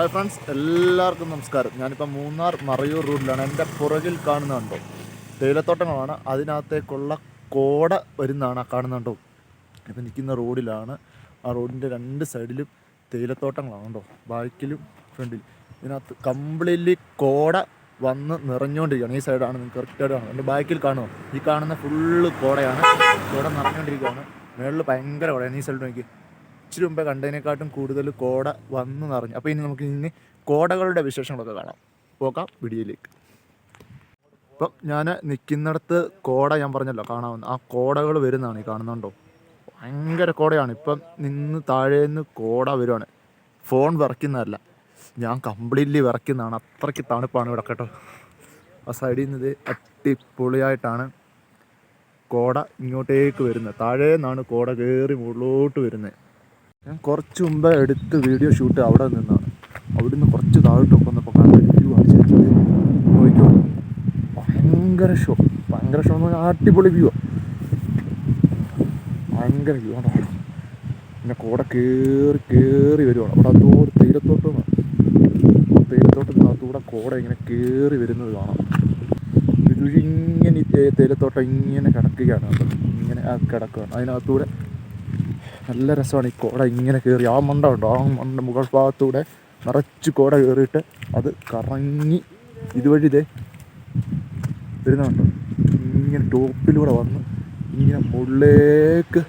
Hi friends എല്ലാവർക്കും നമസ്കാരം. ഞാനിപ്പോൾ മൂന്നാർ മറയൂർ റൂട്ടിലാണ് എന്റെ പുറകിൽ കാണുന്നുണ്ടോ തേയിലത്തോട്ടങ്ങളാണ്. അതിനകത്തേക്കുള്ള കോട വരുന്നതാണ് കാണുന്നുണ്ടോ ഇപ്പം നിൽക്കുന്ന റോഡിലാണ്. ആ റോഡിന്റെ രണ്ട് സൈഡിലും തേയിലത്തോട്ടങ്ങളാണ് ബാക്കിലും ഫ്രണ്ടിലും ഇതിനകത്ത് കംപ്ലീറ്റ്ലി കോട വന്ന് നിറഞ്ഞുകൊണ്ടിരിക്കുകയാണ്. ഈ സൈഡാണ് നിങ്ങൾക്ക് കറക്റ്റായിട്ട് ആണ് എന്റെ ബാക്കിൽ കാണുമോ? ഈ കാണുന്ന ഫുള്ള് കോടയാണ്. കോട നിറഞ്ഞുകൊണ്ടിരിക്കുകയാണ്. മേളിൽ ഭയങ്കര കോടയാണ്. ഈ സൈഡിൽ നോക്കി ഇച്ചിരി മുമ്പേ കണ്ടതിനെക്കാട്ടും കൂടുതൽ കോട വന്നു നിറഞ്ഞു. അപ്പോൾ ഇനി നമുക്ക് ഇനി കോടകളുടെ വിശേഷങ്ങളൊക്കെ കാണാം. പോകാം വീഡിയോയിലേക്ക്. ഇപ്പം ഞാൻ നിൽക്കുന്നിടത്ത് കോട ഞാൻ പറഞ്ഞല്ലോ കാണാവുന്ന. ആ കോടകൾ വരുന്നതാണ് ഈ കാണുന്നുണ്ടോ? ഭയങ്കര കോടയാണ്. ഇപ്പം നിന്ന് താഴേന്ന് കോട വരുവാണ്. ഫോൺ വിറയ്ക്കുന്നതല്ല. ഞാൻ കംപ്ലീറ്റ്ലി വിറയ്ക്കുന്നതാണ്. അത്രയ്ക്ക് തണുപ്പാണ് ഇവിടെ കേട്ടോ. ആ സൈഡിൽ നിന്ന് ഇത് അടിപൊളിയായിട്ടാണ് കോട ഇങ്ങോട്ടേക്ക് വരുന്നത്. താഴേന്നാണ് കോട കയറി മുകളിലോട്ട് വരുന്നത്. ഞാൻ കുറച്ച് മുമ്പ് എടുത്ത് വീഡിയോ ഷൂട്ട് അവിടെ നിന്നാണ്. അവിടുന്ന് കുറച്ച് താഴോട്ടൊക്കെ വന്നപ്പോൾ കാണാൻ വ്യൂ ആണ് ശരിക്കും നോക്കിക്കോ ഭയങ്കര ഷോ ഭയങ്കര ഷോ എന്ന് പറഞ്ഞാൽ അടിപൊളി വ്യൂ ഭയങ്കര വ്യൂ ആണ് പിന്നെ കൂടെ കയറി കയറി വരുവാണ് അവിടെ അതോ ഒരു തേയിലത്തോട്ടം അതുകൂടെ കൂടെ ഇങ്ങനെ കയറി വരുന്നത് കാണാം. ഇങ്ങനെ തേയിലത്തോട്ടം ഇങ്ങനെ കിടക്കുകയാണ്. ഇങ്ങനെ കിടക്കുകയാണ്. അതിനകത്തൂടെ നല്ല രസമാണ് ഈ കോട ഇങ്ങനെ കയറി. ആ മണ്ട ഉണ്ടോ ആ മണ്ട മുകൾ ഭാഗത്തൂടെ നിറച്ച് കോട കയറിയിട്ട് അത് കറങ്ങി ഇതുവഴി ഇതേ വരുന്നുണ്ടോ ഇങ്ങനെ ടോപ്പിലൂടെ വന്ന് ഇങ്ങനെ മുകളിലേക്ക്